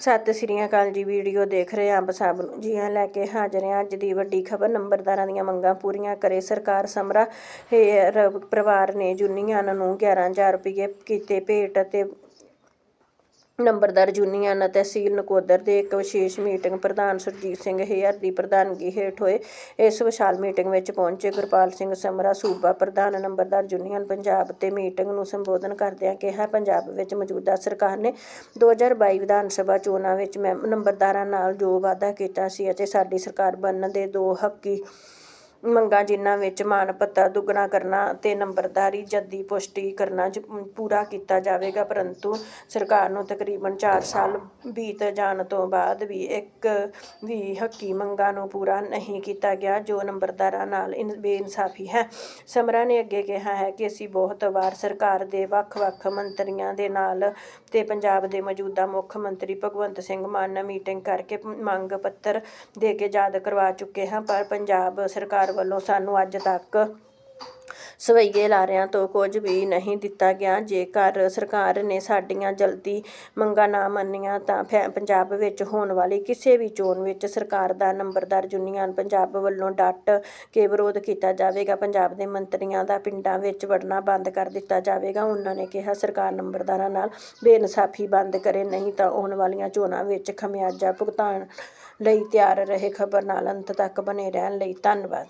ਸਤਿ ਸ੍ਰੀ ਅਕਾਲ ਜੀ, ਵੀਡੀਓ ਦੇਖ ਰਹੇ ਅੰਬ ਸਭ ਨੂੰ। ਜੀ ਹਾਂ, ਲੈ ਕੇ ਹਾਜ਼ਰ ਹਾਂ ਅੱਜ ਦੀ ਵੱਡੀ ਖਬਰ। ਨੰਬਰਦਾਰਾਂ ਦੀਆਂ ਮੰਗਾਂ ਪੂਰੀਆਂ ਕਰੇ ਸਰਕਾਰ ਸਮਰਾ। ਪਰਿਵਾਰ ਨੇ ਯੂਨੀਅਨ ਨੂੰ 11000 ਰੁਪਏ ਕੀਤੇ ਭੇਟ ਅਤੇ ਨੰਬਰਦਾਰ ਯੂਨੀਅਨ ਤਹਿਸੀਲ ਨਕੋਦਰ ਦੇ ਇੱਕ ਵਿਸ਼ੇਸ਼ ਮੀਟਿੰਗ ਪ੍ਰਧਾਨ ਸੁਰਜੀਤ ਸਿੰਘ ਹੇਅਰ ਦੀ ਪ੍ਰਧਾਨਗੀ ਹੇਠ ਹੋਏ। ਇਸ ਵਿਸ਼ਾਲ ਮੀਟਿੰਗ ਵਿੱਚ ਪਹੁੰਚੇ ਗੁਰਪਾਲ ਸਿੰਘ ਸਮਰਾ, ਸੂਬਾ ਪ੍ਰਧਾਨ, ਨੰਬਰਦਾਰ ਯੂਨੀਅਨ ਪੰਜਾਬ ਤੇ ਮੀਟਿੰਗ ਨੂੰ ਸੰਬੋਧਨ ਕਰਦਿਆਂ ਕਿਹਾ, ਪੰਜਾਬ ਵਿੱਚ ਮੌਜੂਦਾ ਸਰਕਾਰ ਨੇ 2022 ਵਿਧਾਨ ਸਭਾ ਚੋਣਾਂ ਵਿੱਚ ਮੈਂ ਨੰਬਰਦਾਰਾਂ ਨਾਲ ਜੋ ਵਾਅਦਾ ਕੀਤਾ ਸੀ ਅਤੇ ਸਾਡੀ ਸਰਕਾਰ ਬਣਨ ਦੇ ਦੋ ਹੱਕੀ ਮੰਗਾਂ ਜਿਨ੍ਹਾਂ ਵਿੱਚ ਮਾਣ, ਭੱਤਾ, ਦੁੱਗਣਾ ਕਰਨਾ ਅਤੇ ਨੰਬਰਦਾਰੀ, ਜੱਦੀ ਪੁਸ਼ਟੀ ਕਰਨਾ ਜ- ਪੂਰਾ ਕੀਤਾ ਜਾਵੇਗਾ। ਪਰੰਤੂ ਸਰਕਾਰ ਨੂੰ ਤਕਰੀਬਨ ਚਾਰ ਸਾਲ ਬੀਤ ਜਾਣ ਤੋਂ ਬਾਅਦ ਵੀ ਇੱਕ ਵੀ ਹੱਕੀ ਮੰਗਾਂ ਨੂੰ ਪੂਰਾ ਨਹੀਂ ਕੀਤਾ ਗਿਆ, ਜੋ ਨੰਬਰਦਾਰਾਂ ਨਾਲ ਇਨ- ਬੇਇਨਸਾਫੀ ਹੈ। ਸਮਰਾ ਨੇ ਅੱਗੇ ਕਿਹਾ ਹੈ ਕਿ ਅਸੀਂ ਬਹੁਤ ਵਾਰ ਸਰਕਾਰ ਦੇ ਵੱਖ-ਵੱਖ ਮੰਤਰੀਆਂ ਦੇ ਨਾਲ ਤੇ ਪੰਜਾਬ ਦੇ ਮੌਜੂਦਾ ਮੁੱਖ ਮੰਤਰੀ ਭਗਵੰਤ ਸਿੰਘ ਮਾਨ ਨਾਲ ਮੀਟਿੰਗ ਕਰਕੇ ਮੰਗ ਪੱਤਰ ਦੇ ਕੇ ਯਾਦ ਕਰਵਾ ਚੁੱਕੇ ਹਾਂ, ਪਰ ਪੰਜਾਬ ਸਰਕਾਰ ਵੱਲੋਂ ਸਾਨੂੰ ਅੱਜ ਤੱਕ ਸਵਈਏ ਲਾਰਿਆਂ ਤੋਂ ਕੁਝ ਵੀ ਨਹੀਂ ਦਿੱਤਾ ਗਿਆ। ਜੇਕਰ ਸਰਕਾਰ ਨੇ ਸਾਡੀਆਂ ਜਲਦੀ ਮੰਗਾਂ ਨਾ ਮੰਨੀਆਂ, ਤਾਂ ਫੈ- ਪੰਜਾਬ ਵਿੱਚ ਹੋਣ ਵਾਲੀ ਕਿਸੇ ਵੀ ਚੋਣ ਵਿੱਚ ਸਰਕਾਰ ਦਾ ਨੰਬਰਦਾਰ ਯੂਨੀਅਨ ਪੰਜਾਬ ਵੱਲੋਂ ਡਟ ਕੇ ਵਿਰੋਧ ਕੀਤਾ ਜਾਵੇਗਾ। ਪੰਜਾਬ ਦੇ ਮੰਤਰੀਆਂ ਦਾ ਪਿੰਡਾਂ ਵਿੱਚ ਵੜਨਾ ਬੰਦ ਕਰ ਦਿੱਤਾ ਜਾਵੇਗਾ। ਉਹਨਾਂ ਨੇ ਕਿਹਾ, ਸਰਕਾਰ ਨੰਬਰਦਾਰਾਂ ਨਾਲ ਬੇਇਨਸਾਫੀ ਬੰਦ ਕਰੇ, ਨਹੀਂ ਤਾਂ ਆਉਣ ਵਾਲੀਆਂ ਚੋਣਾਂ ਵਿੱਚ ਖਮਿਆਜਾ ਭੁਗਤਾਨ ਲਈ ਤਿਆਰ ਰਹੇ। ਖਬਰ ਨਾਲ ਅੰਤ ਤੱਕ ਬਣੇ ਰਹਿਣ ਲਈ ਧੰਨਵਾਦ।